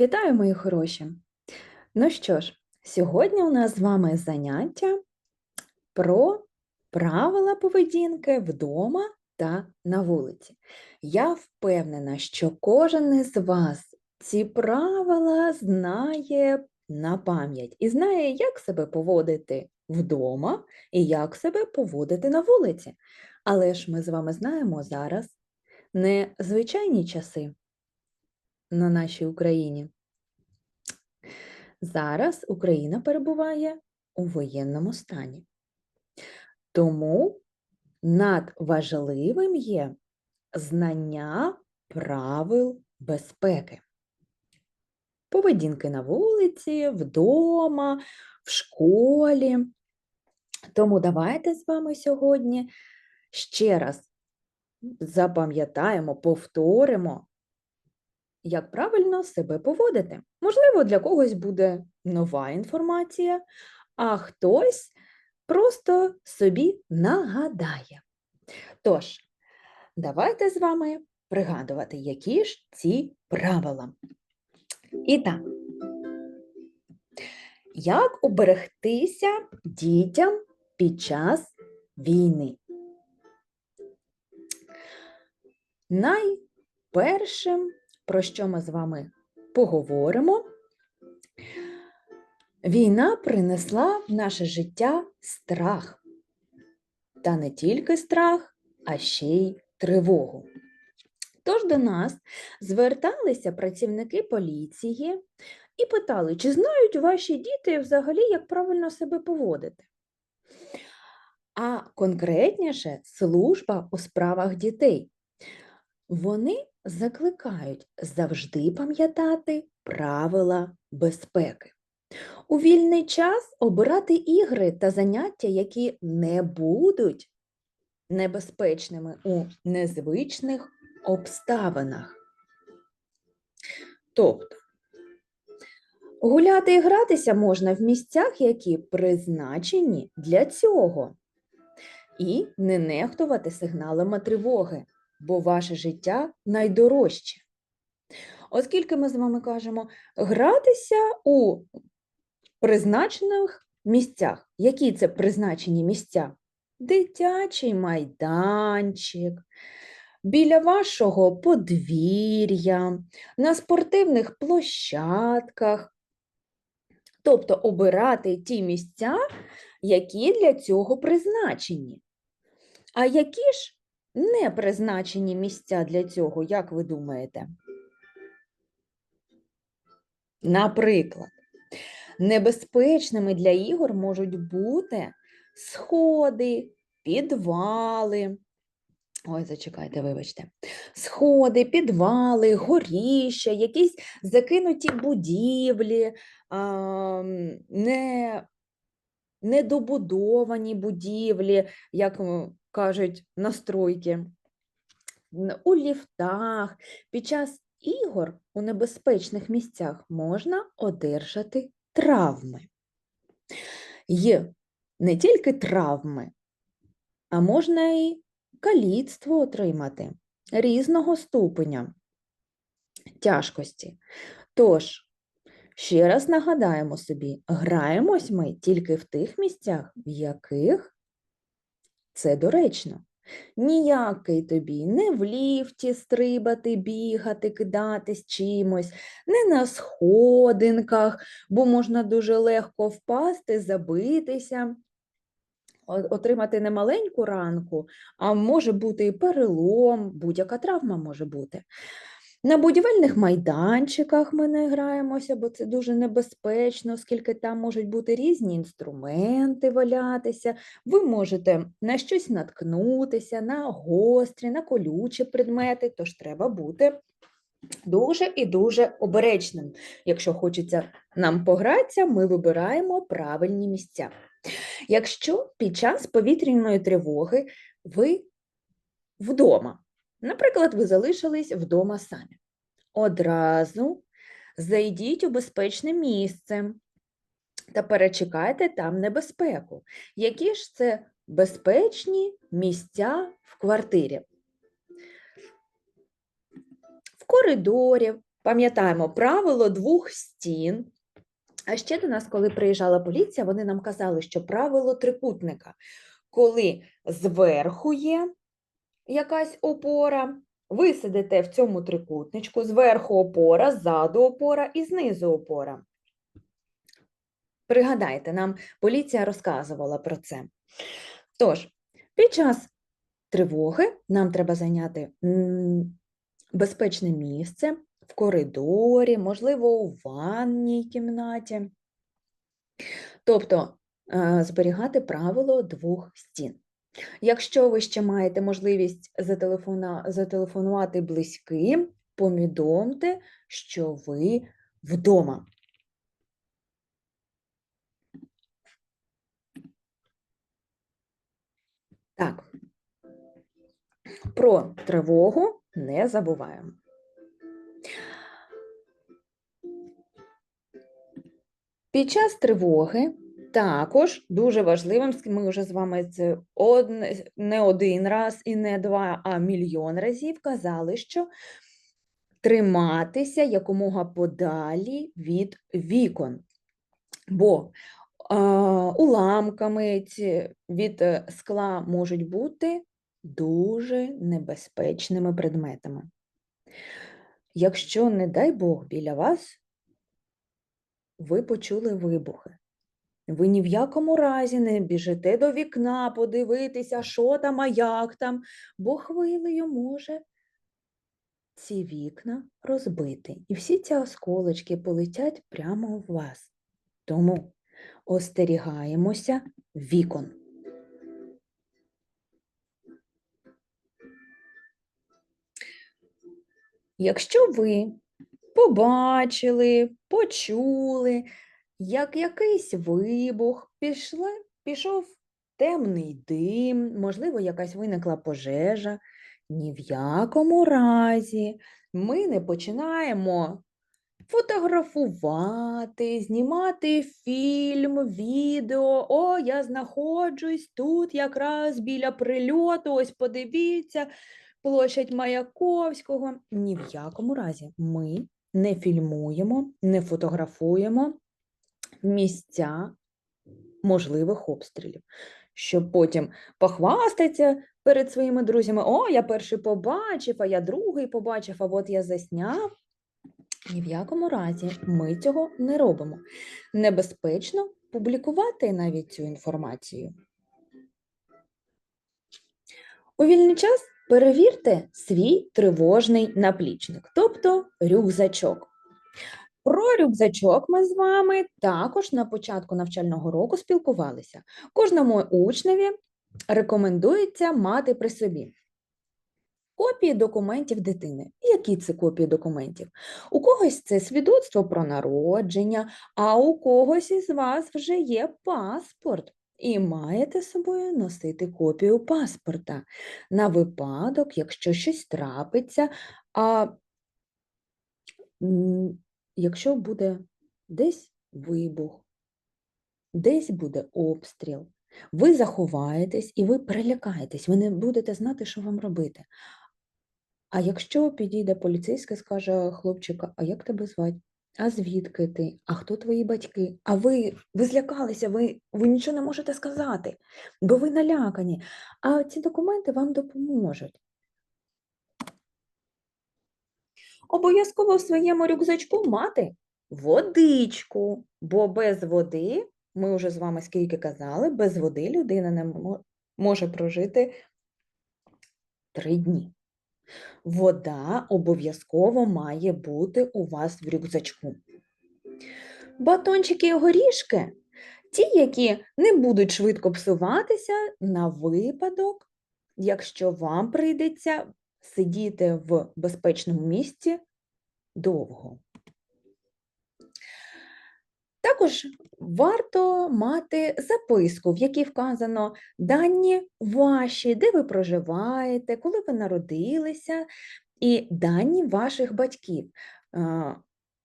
Вітаю, мої хороші! Ну що ж, сьогодні у нас з вами заняття про правила поведінки вдома та на вулиці. Я впевнена, що кожен із вас ці правила знає на пам'ять і знає, як себе поводити вдома і як себе поводити на вулиці. Але ж ми з вами знаємо зараз не звичайні часи на нашій Україні. Зараз Україна перебуває у воєнному стані. Тому надважливим є знання правил безпеки. Поведінки на вулиці, вдома, в школі. Тому давайте з вами сьогодні ще раз запам'ятаємо, повторимо, як правильно себе поводити. Можливо, для когось буде нова інформація, а хтось просто собі нагадає. Тож, давайте з вами пригадувати, які ж ці правила. І так, як уберегтися дітям під час війни? Найпершим, про що ми з вами поговоримо, війна принесла в наше життя страх. Та не тільки страх, а ще й тривогу. Тож до нас зверталися працівники поліції і питали, чи знають ваші діти взагалі, як правильно себе поводити. А конкретніше служба у справах дітей. Вони закликають завжди пам'ятати правила безпеки. У вільний час обирати ігри та заняття, які не будуть небезпечними у незвичних обставинах. Тобто, гуляти і гратися можна в місцях, які призначені для цього, і не нехтувати сигналами тривоги бо ваше життя найдорожче. Оскільки ми з вами кажемо гратися у призначених місцях. Які це призначені місця? Дитячий майданчик, біля вашого подвір'я, на спортивних площадках. Тобто обирати ті місця, які для цього призначені. А які ж не призначені місця для цього, як ви думаєте? Наприклад, небезпечними для ігор можуть бути сходи, підвали. Ой, зачекайте, вибачте. Сходи, підвали, горіща, якісь закинуті будівлі, а, не, недобудовані будівлі, як кажуть, настройки, у ліфтах, під час ігор у небезпечних місцях можна одержати травми. Є не тільки травми, а можна і каліцтво отримати різного ступеня тяжкості. Тож, ще раз нагадаємо собі, граємось ми тільки в тих місцях, в яких це доречно. Ніякий тобі не в ліфті стрибати, бігати, кидатись чимось, не на сходинках, бо можна дуже легко впасти, забитися, отримати не маленьку ранку, а може бути і перелом, будь-яка травма може бути. На будівельних майданчиках ми не граємося, бо це дуже небезпечно, оскільки там можуть бути різні інструменти валятися. Ви можете на щось наткнутися, на гострі, на колючі предмети, тож треба бути дуже і дуже обережним. Якщо хочеться нам погратися, ми вибираємо правильні місця. Якщо під час повітряної тривоги ви вдома, Наприклад, ви залишились вдома самі. Одразу зайдіть у безпечне місце та перечекайте там небезпеку. Які ж це безпечні місця в квартирі? В коридорі, Пам'ятаємо правило двох стін. А ще до нас, коли приїжджала поліція, вони нам казали, що правило трикутника, коли зверху є якась опора, ви сидите в цьому трикутничку, зверху опора, ззаду опора і знизу опора. Пригадайте, нам поліція розказувала про це. Тож, під час тривоги нам треба зайняти безпечне місце в коридорі, можливо, у ванній кімнаті. Тобто е, зберігати правило двох стін. Якщо ви ще маєте можливість зателефонувати близьким, повідомте, що ви вдома. Так, про тривогу не забуваємо. Під час тривоги також дуже важливим, ми вже з вами це не один раз і не два, а мільйон разів казали, що триматися якомога подалі від вікон. Бо а, уламками від е, скла можуть бути дуже небезпечними предметами. Якщо, не дай Бог, біля вас ви почули вибухи, ви ні в якому разі не біжите до вікна подивитися, що там, а як там, бо хвилею може ці вікна розбити, і всі ці осколочки полетять прямо в вас. Тому остерігаємося вікон. Якщо ви побачили, почули, як якийсь вибух, пішли, пішов темний дим, можливо, якась виникла пожежа, ні в якому разі ми не починаємо фотографувати, знімати фільм, відео. О, я знаходжусь тут якраз біля прильоту. Ось подивіться, площадь Маяковського. Ні в якому разі ми не фільмуємо, не фотографуємо місця можливих обстрілів, щоб потім похвастатися перед своїми друзями: о, я перший побачив, а я другий побачив, а от я засняв. Ні в якому разі ми цього не робимо. Небезпечно публікувати навіть цю інформацію. У вільний час перевірте свій тривожний наплічник, тобто рюкзачок. Про рюкзачок ми з вами також на початку навчального року спілкувалися. Кожному учневі рекомендується мати при собі копії документів дитини. Які це копії документів? У когось це свідоцтво про народження, а у когось із вас вже є паспорт. І маєте з собою носити копію паспорта на випадок, якщо щось трапиться, а якщо буде десь вибух, десь буде обстріл, ви заховаєтесь і ви перелякаєтесь, ви не будете знати, що вам робити. А якщо підійде поліцейський скаже хлопчика, а як тебе звати? А звідки ти? А хто твої батьки? А ви, ви злякалися, ви, ви нічого не можете сказати, бо ви налякані. А ці документи вам допоможуть. Обов'язково в своєму рюкзачку мати водичку, бо без води, ми вже з вами скільки казали, без води людина не може прожити три дні. Вода обов'язково має бути у вас в рюкзачку. Батончики і горішки, ті, які не будуть швидко псуватися на випадок, якщо вам прийдеться сидіти в безпечному місці довго. Також варто мати записку, в якій вказано дані ваші, де ви проживаєте, коли ви народилися, і дані ваших батьків,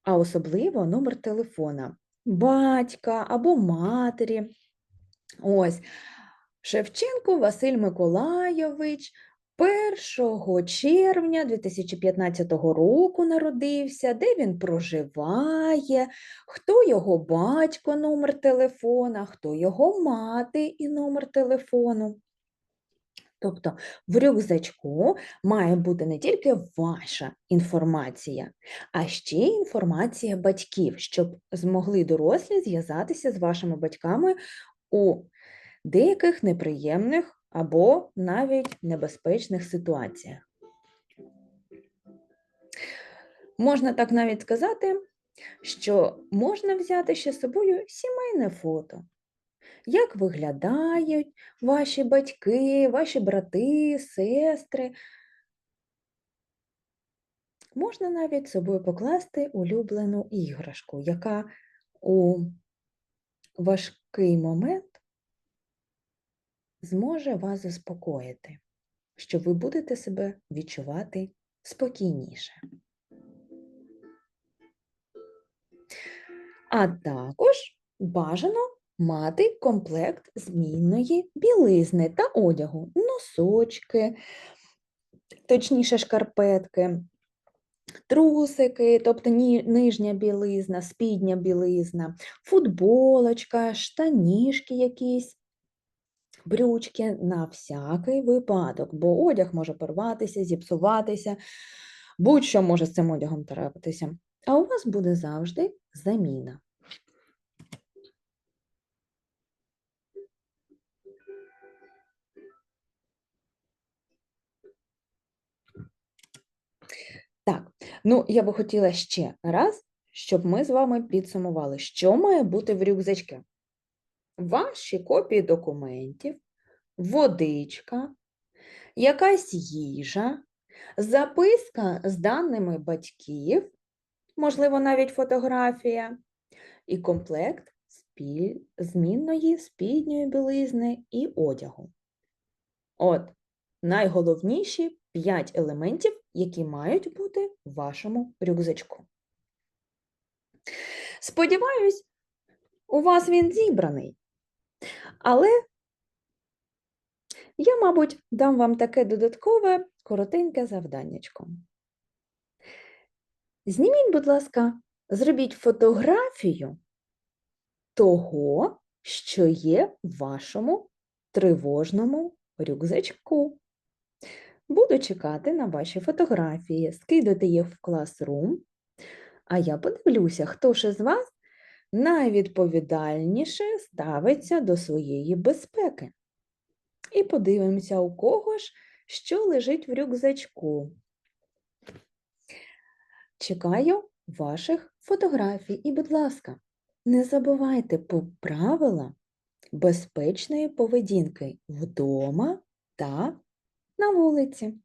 а особливо номер телефона батька або матері. Ось Шевченко Василь Миколайович 1 червня 2015 року народився, де він проживає, хто його батько, номер телефона, хто його мати і номер телефону. Тобто в рюкзачку має бути не тільки ваша інформація, а ще інформація батьків, щоб змогли дорослі зв'язатися з вашими батьками у деяких неприємних або навіть небезпечних ситуаціях. Можна так навіть сказати, що можна взяти ще з собою сімейне фото. Як виглядають ваші батьки, ваші брати, сестри. Можна навіть собою покласти улюблену іграшку, яка у важкий момент зможе вас заспокоїти, що ви будете себе відчувати спокійніше. А також бажано мати комплект змінної білизни та одягу, носочки, точніше шкарпетки, трусики, тобто нижня білизна, спідня білизна, футболочка, штанішки якісь, брючки на всякий випадок, бо одяг може порватися, зіпсуватися, будь-що може з цим одягом трапитися. А у вас буде завжди заміна. Так, ну я би хотіла ще раз, щоб ми з вами підсумували, що має бути в рюкзачку. Ваші копії документів, водичка, якась їжа, записка з даними батьків, можливо, навіть фотографія, і комплект змінної спідньої білизни і одягу. От найголовніші 5 елементів, які мають бути в вашому рюкзачку. Сподіваюсь, у вас він зібраний. Але я, мабуть, дам вам таке додаткове коротеньке завданнячко. Зніміть, будь ласка, зробіть фотографію того, що є в вашому тривожному рюкзачку. Буду чекати на ваші фотографії, скидайте їх в класрум, а я подивлюся, хто ж із вас найвідповідальніше ставиться до своєї безпеки. І подивимося, у кого ж що лежить в рюкзачку. Чекаю ваших фотографій. І, будь ласка, не забувайте про правила безпечної поведінки вдома та на вулиці.